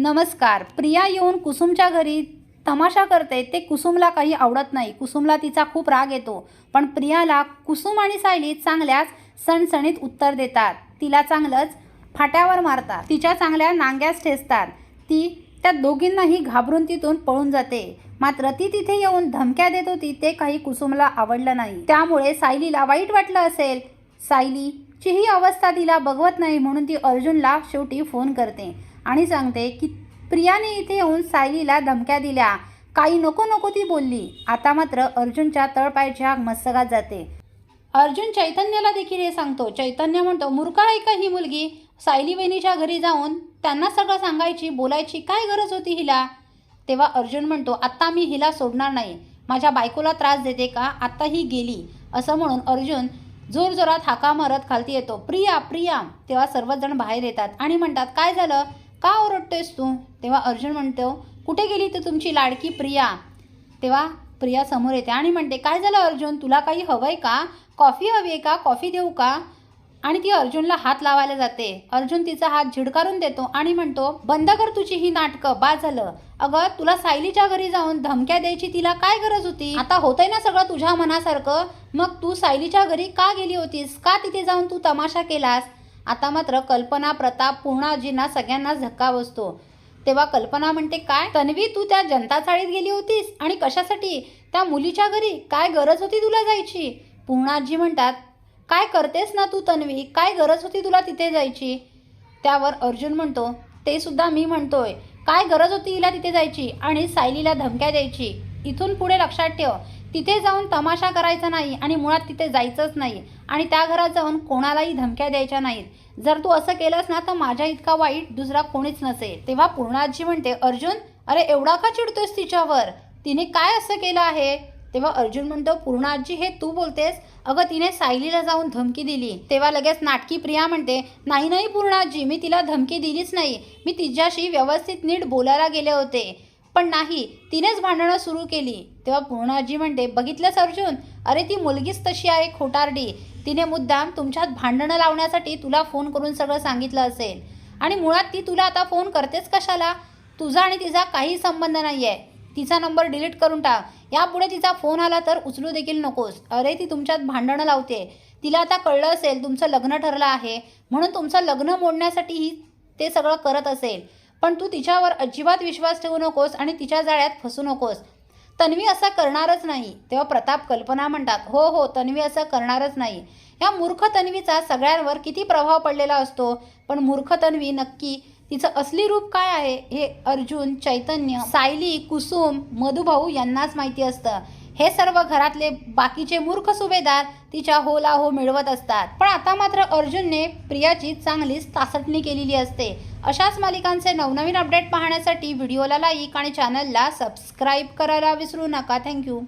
नमस्कार. प्रिया येऊन कुसुमच्या घरी तमाशा करते. ते कुसुमला काही आवडत नाही. कुसुमला तिचा खूप राग येतो. पण प्रियाला कुसुम आणि सायली चांगल्याच सणसणीत उत्तर देतात. तिला चांगलंच फाट्यावर मारतात. तिच्या चांगल्या नांग्यास ठेचतात. ती त्या दोघींनाही घाबरून तिथून पळून जाते. मात्र ती तिथे येऊन धमक्या देत होती. ते काही कुसुमला आवडलं नाही. त्यामुळे सायलीला वाईट वाटलं असेल. सायलीची ही अवस्था तिला बघवत नाही म्हणून ती अर्जुनला शेवटी फोन करते. आणि सांगते की प्रियाने इथे येऊन सायलीला धमक्या दिल्या. काही नको नको ती बोलली. आता मात्र अर्जुनच्या तळपायच्या मस्तकात जाते. अर्जुन चैतन्याला देखील हे सांगतो. चैतन्य म्हणतो मूर्ख आहे का ही मुलगी? सायली बहिणीच्या घरी जाऊन त्यांना सगळं सांगायची बोलायची काय गरज होती हिला? तेव्हा अर्जुन म्हणतो आत्ता मी हिला सोडणार नाही. माझ्या बायकोला त्रास देते का? आत्ता ही गेली. असं म्हणून अर्जुन जोरजोरात हाका मारत खालती येतो. प्रिया प्रिया तेव्हा सर्वजण बाहेर येतात आणि म्हणतात काय झालं? का ओरडतोयस तू? तेव्हा अर्जुन म्हणतो कुठे गेली तर तुमची लाडकी प्रिया? तेव्हा प्रिया समोर येते आणि म्हणते काय झालं अर्जुन? तुला काही हवं आहे का? कॉफी हवी आहे का? कॉफी देऊ का? आणि ती अर्जुनला हात लावायला जाते. अर्जुन तिचा हात झिडकारून देतो आणि म्हणतो बंद कर तुझी ही नाटकं बा झालं. अगं तुला सायलीच्या घरी जाऊन धमक्या द्यायची तिला काय गरज होती? आता होतंय ना सगळं तुझ्या मनासारखं. मग तू सायलीच्या घरी का गेली होतीस? का तिथे जाऊन तू तमाशा केलास? आता मात्र कल्पना प्रताप पूर्णाजींना सगळ्यांनाच धक्का बसतो. तेव्हा कल्पना म्हणते काय? तन्वी तू त्या जनता चाळीत गेली होतीस? आणि कशासाठी? त्या मुलीच्या घरी काय गरज होती तुला जायची? पूर्णाजी म्हणतात काय करतेस ना तू तन्वी? काय गरज होती तुला तिथे जायची? त्यावर अर्जुन म्हणतो ते सुद्धा मी म्हणतोय. काय गरज होती हिला तिथे जायची आणि सायलीला धमक्या द्यायची? इथून पुढे लक्षात ठेव. तिथे जाऊन तमाशा करायचा नाही आणि मुळात तिथे जायचंच नाही. आणि त्या घरात जाऊन कोणालाही धमक्या द्यायच्या नाहीत. जर तू असं केलंस ना तर माझ्या इतका वाईट दुसरा कोणीच नसेल. तेव्हा पूर्णाजी म्हणते अर्जुन अरे एवढा का चिडतोयस तिच्यावर? तिने काय असं केलं आहे? तेव्हा अर्जुन म्हणतो पूर्णाजी हे तू बोलतेस? अगं तिने सायलीला जाऊन धमकी दिली. तेव्हा लगेच नाटकी प्रिया म्हणते नाही नाही पूर्णाजी मी तिला धमकी दिलीच नाही. मी तिच्याशी व्यवस्थित नीट बोलायला गेले होते. पण नाही तिनेच भांडणं सुरू केली. तेव्हा पूर्णाजी म्हणते बघितलंस अर्जुन? अरे ती मुलगीच तशी आहे खोटारडी. तिने मुद्दाम तुमच्यात भांडणं लावण्यासाठी तुला फोन करून सगळं सांगितलं असेल. आणि मुळात ती तुला आता फोन करतेच कशाला? तुझा आणि तिचा काही संबंध नाही आहे तिचा नंबर डिलीट करून टाक. यापुढे तिचा फोन आला तर उचलू देखील नकोस. अरे ती तुमच्यात भांडणं लावते. तिला आता कळलं असेल तुमचं लग्न ठरलं आहे. म्हणून तुमचं लग्न मोडण्यासाठी ही ते सगळं करत असेल. पण तू तिच्यावर अजिबात विश्वास ठेवू नकोस आणि तिच्या जाळ्यात फसू नकोस. तन्वी असं करणारच नाही तेव्हा प्रताप कल्पना म्हणतात हो हो तन्वी असं करणारच नाही. या मूर्ख तन्वीचा सगळ्यांवर किती प्रभाव पडलेला असतो पण मूर्ख तन्वी नक्की तिचं असली रूप काय आहे हे अर्जुन चैतन्य सायली कुसुम मधुभाऊ यांनाच माहिती असतं. हे सर्व घरातले बाकीचे मूर्ख सुभेदार तिच्या होला हो मिळवत असतात. पण आता मात्र अर्जुनने प्रियाची चांगलीच तासटणी केलेली असते. अशाच मालिकांचे नवनवीन अपडेट पाहण्यासाठी व्हिडिओला लाईक आणि चॅनलला सबस्क्राईब करायला विसरू नका. थँक्यू